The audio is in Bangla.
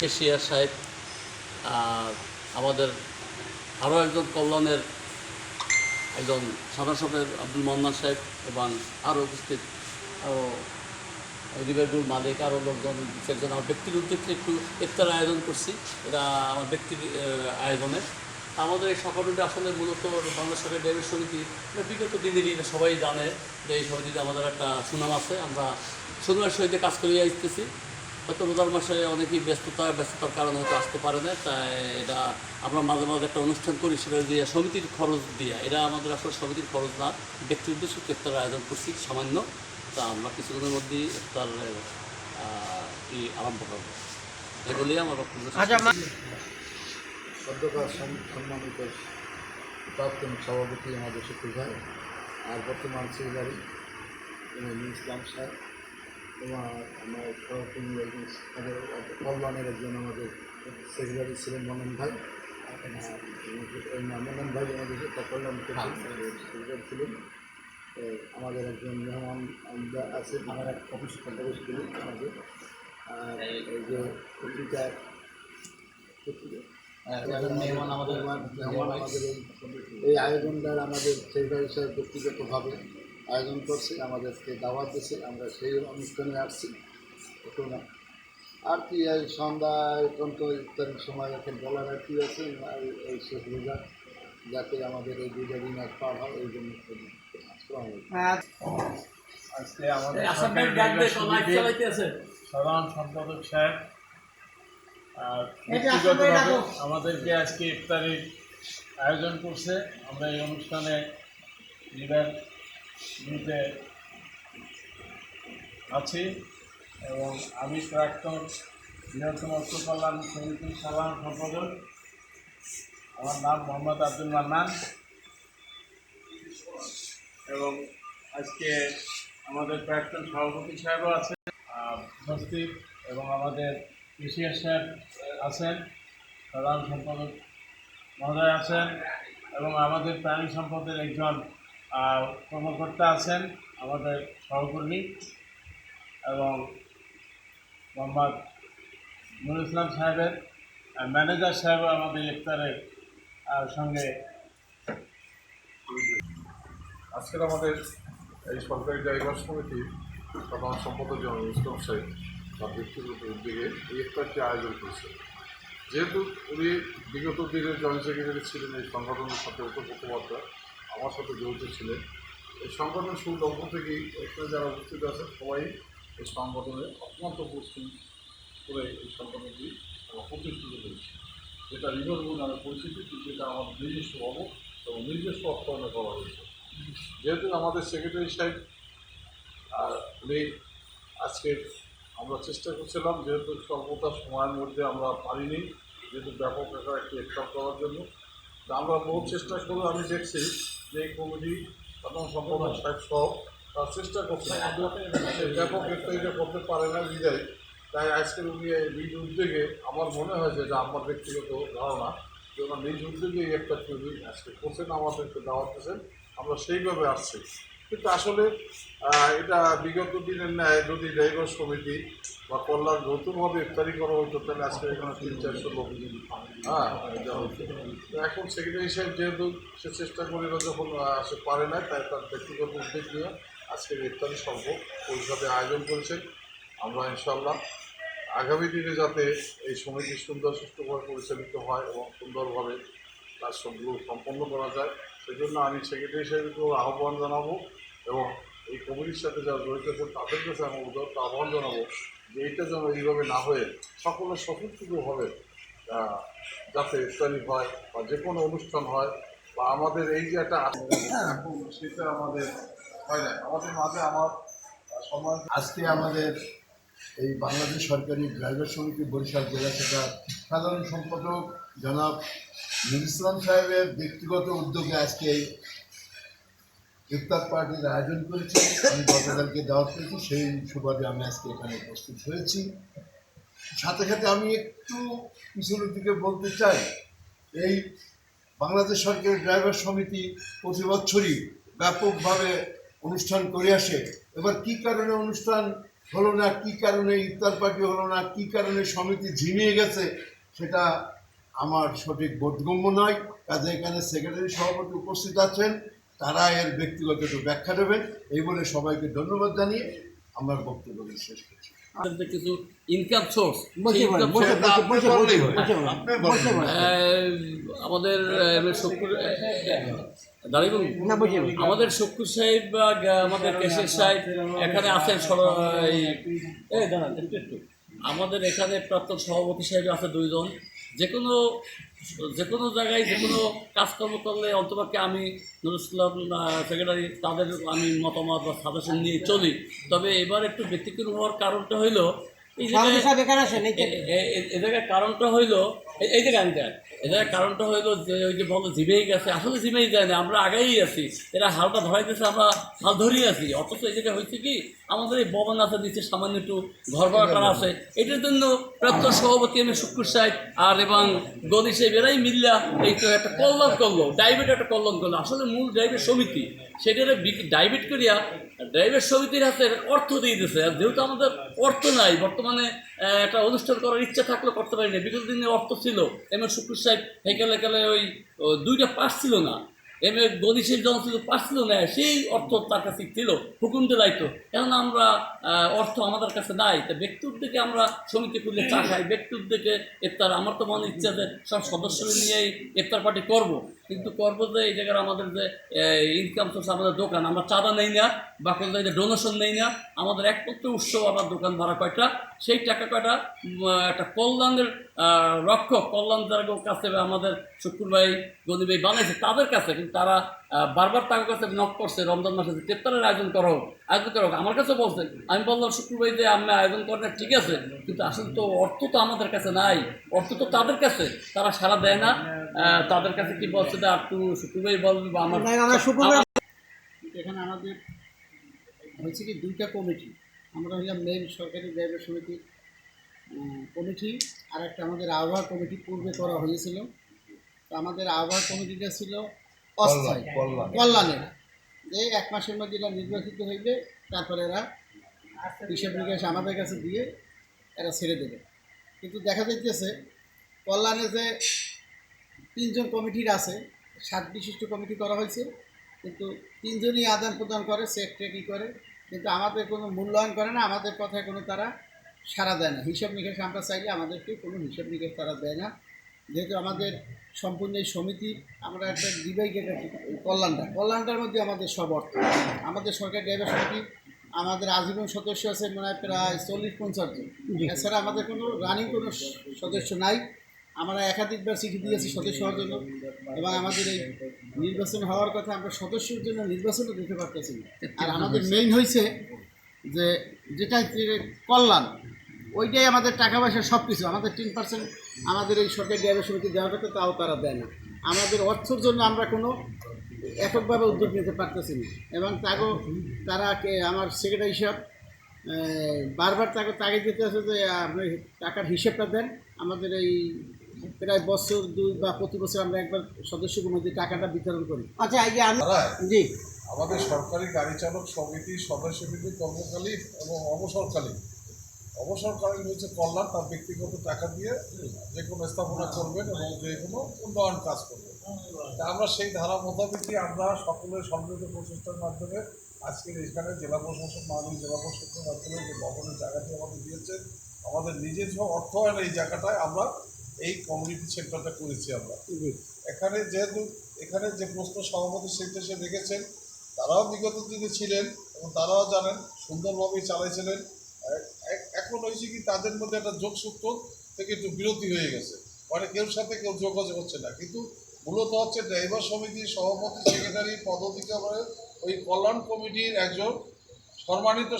কেশিয়া সাহেব আমাদের আরও একজন কল্যাণের একজন সাধারণ আব্দুল মোহাম্মদ সাহেব এবং আরও উপস্থিত আরও রিভারডুল মালিক আরও লোকজন একজন আমার ব্যক্তির উদ্যোগে একটু ইফতার আয়োজন করছি। এটা আমার ব্যক্তির আয়োজনে। আমাদের এই সকালটা আসলে মূলত বাংলাদেশ সরকার ডেভিড সমিতি বিগত দিনেরই সবাই জানে যে এই সমিতিতে আমাদের একটা সুনাম আছে, আমরা সুনামের সহিত কাজ করিয়ে আসতেছি। হয়তো রোজার মাসে অনেকেই ব্যস্ততা ব্যস্ততার কারণে হয়তো আসতে পারে না তাই এটা আমরা মাঝে মাঝে একটা অনুষ্ঠান করি সেটা দিয়ে সমিতির খরচ দিয়ে। এটা আমাদের আসলে সমিতির খরচ না ব্যক্তির উদ্দেশ্যে ইফতার আয়োজন করছি সামান্য। তা আমরা কিছুদিনের মধ্যেই ইফতার ই আরম্ভ করব। এগুলি আমার আচ্ছা। সদ্যকার সম্মানিত প্রাক্তন সভাপতি আমাদের শকুর ভাই আর বর্তমান সেক্রেটারি ইসলাম স্যার এবং আমার সহকর্মী একজন আমাদের কল্যাণের একজন আমাদের সেক্রেটারি ছিলেন মনন ভাই। মনন ভাই আমাদের কল্যাণ সেক্রেটারি ছিলেন। তো আমাদের একজন মেহমান আছেন আমার এক অফিস অফিস ছিলেন আমাদের। আর এই যে পত্রিকার এই- এই আয়োজনটার আমাদের সেক্রেটারি সাহেব ব্যক্তিগতভাবে আয়োজন করছে আমাদেরকে দাওয়াত দিয়েছে আমরা সেই অনুষ্ঠানে আসছি না আর কি এই সন্ধ্যায় অত্যন্ত ইত্যাদির সময় এখন বলার আর কি আছে আর এই শেষ রোজা যাতে আমাদের এই দুইটা দিন আর পার হয় এই জন্য আজকে আমাদের। সাধারণ সম্পাদক সাহেব। আমাদেরকে আজকে ইফতারির আয়োজন করছে আমরা এই অনুষ্ঠানে লিডার গ্রুপে আছি এবং আমি প্রাক্তন বৃহত্তম উত্তর কল্যাণ সমিতির সাধারণ সম্পাদক। আমার নাম মোহাম্মদ আব্দুল মান্নান। এবং আজকে আমাদের প্রাক্তন সভাপতি সাহেবও আছেন উপস্থিত এবং আমাদের কেশিয়ার সাহেব আছেন সাধারণ সম্পাদক মহোদয় আছেন এবং আমাদের প্রাণী সম্পদের একজন কর্মকর্তা আছেন আমাদের সহকর্মী এবং মোহাম্মদ নুর ইসলাম সাহেবের ম্যানেজার সাহেব আমাদের ইফতারের সঙ্গে আজকের আমাদের এই সরকারি ড্রাইভার সমিতির সাধারণ সম্পাদক জন ইসলাম সাহেব তার ব্যক্তিগত উদ্যোগে এই ইফতারটি আয়োজন করেছে। যেহেতু উনি বিগত দিনের জয়েন্ট সেক্রেটারি ছিলেন এই সংগঠনের সাথে উপকর্তা আমার সাথে জড়িত ছিলেন। এই সংগঠন শুরু লক্ষ্য থেকেই এখানে যারা উপস্থিত আছে সবাই এই সংগঠনে অত্যন্ত পরিশ্রম করে এই সংগঠনটি প্রতিষ্ঠিত করেছি। যেটা রিভারবুল নামে পরিচিতি কিন্তু এটা আমার নিজস্ব অবক এবং নিজস্ব অর্থায়নে করা হয়েছে। যেহেতু আমাদের সেক্রেটারি সাহেব, আর উনি আজকে আমরা চেষ্টা করছিলাম, যেহেতু স্বল্পতার সময়ের মধ্যে আমরা পারিনি, যেহেতু ব্যাপক একটা একটি করার জন্য। আমরা বহু চেষ্টা করে আমি দেখছি যে কমিটি সাধারণ সম্পাদক সাহেব সহ তার চেষ্টা করছে। ব্যাপক একটা করতে পারে না বিদায় তাই আজকের উনি নিজ উদ্যোগে আমার মনে হয়েছে যে আমার ব্যক্তিগত ধারণা যে ওনার নিজ উদ্যোগে একটা তৈরি আজকে করছেন, আমাদেরকে দাওয়াত দিয়েছেন আমরা সেইভাবে আসছি। কিন্তু আসলে এটা বিগত দিনের ন্যায় যদি ড্রাইভার সমিতি বা কল্যাণ নতুনভাবে ইফতারি করা হতো তাহলে আজকে এখানে তিন চারশো লোক। হ্যাঁ। তো এখন সেক্রেটারি সাহেব যেহেতু সে চেষ্টা করে না যখন সে পারে না, তাই তার ব্যক্তিগত উদ্যোগ নিয়ে আজকের ইফতারি সর্ব পরিষদে আয়োজন করেছেন আমরা ইনশাল্লাহ আগামী দিনে যাতে এই সমিতি সুন্দর সুস্থভাবে পরিচালিত হয় এবং সুন্দরভাবে তার সবগুলো সম্পন্ন করা যায়, সেজন্য আমি সেক্রেটারি সাহেবকেও আহ্বান জানাব এবং এই কমিটির সাথে যারা জড়িত তাদের কাছে আমি আহ্বান জানাব যে এইটা যেন এইভাবে না হয়ে সকলে আহ, যাতে ইফতারি হয় বা যে কোনো অনুষ্ঠান হয় বা আমাদের এই যে একটা এখন সেটা আমাদের হয় না। আমাদের মাঝে আমার সময় আজকে আমাদের এই বাংলাদেশ সরকারি ড্রাইভার সমিতি বরিশাল জেলা শাখার সাধারণ সম্পাদক জনাব নুর ইসলাম সাহেবের ব্যক্তিগত উদ্যোগে আজকে ইফতার পার্টির আয়োজন করেছি, আমি গতকালকে দাওয়াত করেছি, সেই সুবাদে আমি আজকে এখানে উপস্থিত হয়েছি। সাথে সাথে আমি একটু পিছনের দিকে বলতে চাই, এই বাংলাদেশ সরকারের ড্রাইভার সমিতি প্রতি বছরই ব্যাপকভাবে অনুষ্ঠান করে আসে। এবার কী কারণে অনুষ্ঠান হলো না, কি কারণে ইফতার পার্টি হলো না, কি কারণে সমিতি ঝিমিয়ে গেছে, সেটা আমার সঠিক বোধগম্য নয়। কাজে এখানে সেক্রেটারি সভাপতি উপস্থিত আছেন। তারা এর ব্যক্তিগত একটু ব্যাখ্যা দেবেন। এই বলে সবাইকে ধন্যবাদ জানিয়ে আমার বক্তব্য শেষ করছি। আমাদের কিছু ইনকাম সোর্স হয়। আমাদের শুক্র আমাদের শুক্র সাহেব বা আমাদের কেশের সাহেব এখানে আছেন আমাদের এখানে প্রাক্তন সভাপতি সাহেব আছে দুইজন। যে কোনো যে কোনো জায়গায় যে কোনো কাজকর্ম করলে অন্তপক্ষে আমি নুরুসলাম সেক্রেটারি তাদের আমি মতামত বা সাজেশন নিয়ে চলি তবে এবার একটু ব্যতিক্রম হওয়ার কারণটা হইল এই জায়গায় কারণটা হইল এই- যে গানটা এ জায়গায় কারণটা হইল যে ওই যে বলো জিমেই গেছে, আসলে জিমেই যায় না, আমরা আগেই আছি। এরা হালটা ধরাইতেছে, আমরা হাল ধরিয়ে আছি। অথচ এই জায়গায় হয়েছে কি, আমাদের এই ভবন আছে নিচে সামান্য একটু ঘর করা আছে। এটার জন্য প্রাক্তন সভাপতি আমি শুক্র সাহেব আর এবং গদি সাহেব, এরাই মিল্লা এই তো একটা কল্যাণ করল, ডাইভেট একটা কল্যাণ করল। আসলে মূল ড্রাইভের সমিতি। সেটারে ডাইভেট করিয়া ড্রাইভের সমিতির হাতে অর্থ দিয়ে দিতেছে আর যেহেতু আমাদের অর্থ নাই, বর্তমানে একটা অনুষ্ঠান করার ইচ্ছা থাকলেও করতে পারি না বিগত দিনে অর্থ ছিল, এম এ শুক্র সাহেব হেকালে কালে ওই দুইটা পাস ছিল না। এম এ গদি সাহেব যখন ছিল পাস ছিল না, সেই অর্থ তার কাছে ছিল হুকুম দিলাইতো এখন আমরা অর্থ আমাদের কাছে নাই। তা ব্যক্তি উদ্যোগে আমরা সমিতি খুললে চা খাই, ব্যক্তি উদ্যোগে ইফতার আমার তো মনে ইচ্ছা যে সব সদস্য নিয়েই ইফতার পার্টি করব। কিন্তু করব যে এই জায়গার আমাদের যে ইনকাম সোর্স আমাদের দোকান, আমরা চাঁদা নেই না বা কোনো জায়গায় ডোনেশন নেই না, আমাদের একমাত্র উৎস আমার দোকান ভাড়া কয়টা? সেই টাকা কয়টা? একটা কল্যাণের রক্ষক, কল্যাণ যারা কাছে আমাদের শুক্র ভাই বানাইছে তাদের কাছে, কিন্তু তারা বারবার তাদের কাছে নক করছে, রমজান মাসে যে তেপ্তারের আয়োজন করো আয়োজন করো আমার কাছে বলছে আমি বললাম শুক্র ভাই যে আমি আয়োজন করেন ঠিক আছে কিন্তু আসলে তো অর্থ তো আমাদের কাছে নাই অর্থ তো তাদের কাছে তারা সারা দেয় না। তাদের কাছে কি বলছে যে আর তুই শুক্র ভাই বা আমার আমরা এখানে আমাদের হয়েছে কি দুইটা কমিটি আমরা হইলাম মেইন সরকারি ব্যয় সমিতির উম, কমিটি আর একটা আমাদের আবহাওয়া কমিটি পূর্বে করা হয়েছিল। তো আমাদের আবহাওয়া কমিটিটা ছিল অস্থায়ী। কল্যাণের। যে এক মাসের মধ্যে এরা নির্বাচিত হইলে তারপরে এরা হিসেব নিকাশ আমাদের কাছে দিয়ে এরা ছেড়ে দেবে। কিন্তু দেখা যাইতেছে, কল্যাণে যে তিনজন কমিটির আছে, সাত বিশিষ্ট কমিটি করা হয়েছে, কিন্তু তিনজনই আদান প্রদান করে টেকই করে, কিন্তু আমাদের কোনো মূল্যায়ন করে না, আমাদের কথায় কোনো তারা সাড়া দেয় না। হিসাব নিকাশ আমরা চাইলে আমাদেরকে কোনো হিসাব নিকাশ তারা দেয় না। যেহেতু আমাদের সম্পূর্ণ এই সমিতি আমরা একটা ডিভাইডেড কল্যাণটা। কল্যাণটার মধ্যে আমাদের সব অর্থ। আমাদের সরকারি ড্রাইভার সমিতি আমাদের আজীবন সদস্য আছে মনে প্রায় চল্লিশ পঞ্চাশ জন। এছাড়া আমাদের কোনো রানিং কোনো সদস্য নাই। আমরা একাধিকবার চিঠি দিয়েছি সদস্য হওয়ার জন্য। এবং আমাদের এই নির্বাচন হওয়ার কথা আমরা সদস্যের জন্য নির্বাচনও দিতে পারতেছি আর আমাদের মেইন হয়েছে যে যেটা কল্যাণ। ওইটাই আমাদের টাকা পয়সা সব কিছু আমাদের তিন পার্সেন্ট আমাদের এই সরকারি ড্রাইভার সমিতি দেওয়ার কথা তাও তারা দেয় না। আমাদের অর্থের জন্য আমরা কোনো এককভাবে উদ্যোগ নিতে পারতেছি না। এবং তাগো তারা কে- আমার সেক্রেটারি সাহেব আহ, বারবার তাকে তাকে দিতে আছে যে আপনি টাকার হিসেবটা দেন। আমাদের এই প্রায় বছর দুই বা প্রতি বছর আমরা একবার সদস্যদের মধ্যে টাকাটা বিতরণ করি। আচ্ছা এই যে আমি জি। আমাদের সরকারি গাড়ি চালক সমিতির সদস্যবৃন্দ কর্মকালীন এবং অবসরকালীন অবসরকালীন হচ্ছে কল্যাণ, তার ব্যক্তিগত টাকা দিয়ে যে কোনো স্থাপনা করবেন এবং যে কোনো উন্নয়ন কাজ করবেন। আমরা সেই ধারা মোতাবেকই আমরা সকলের সম্মিলিত প্রচেষ্টার মাধ্যমে আজকের এখানে জেলা প্রশাসক, মাননীয় জেলা প্রশাসকের মাধ্যমে যে ভবনের জায়গাটি আমাদের দিয়েছেন আমাদের নিজের যে অর্থায়ন এই জায়গাটায় আমরা এই কমিউনিটি সেন্টারটা করেছি আমরা। এখানে যেহেতু, এখানে যে প্রশ্ন সভাপতি সেটা সে রেখেছেন তারাও বিগত দিনে ছিলেন এবং তারাও জানেন, সুন্দরভাবেই চালাইছিলেন। এখন হয়েছে কি তাদের মধ্যে একটা যোগসূত্র থেকে একটু বিরতি হয়ে গেছে। মানে কেউ সাথে কেউ যোগাযোগ হচ্ছে না। কিন্তু মূলত হচ্ছে ড্রাইভার সমিতির সভাপতি, সেক্রেটারি, পদাধিকার, ওই কল্যাণ কমিটির একজন সম্মানিত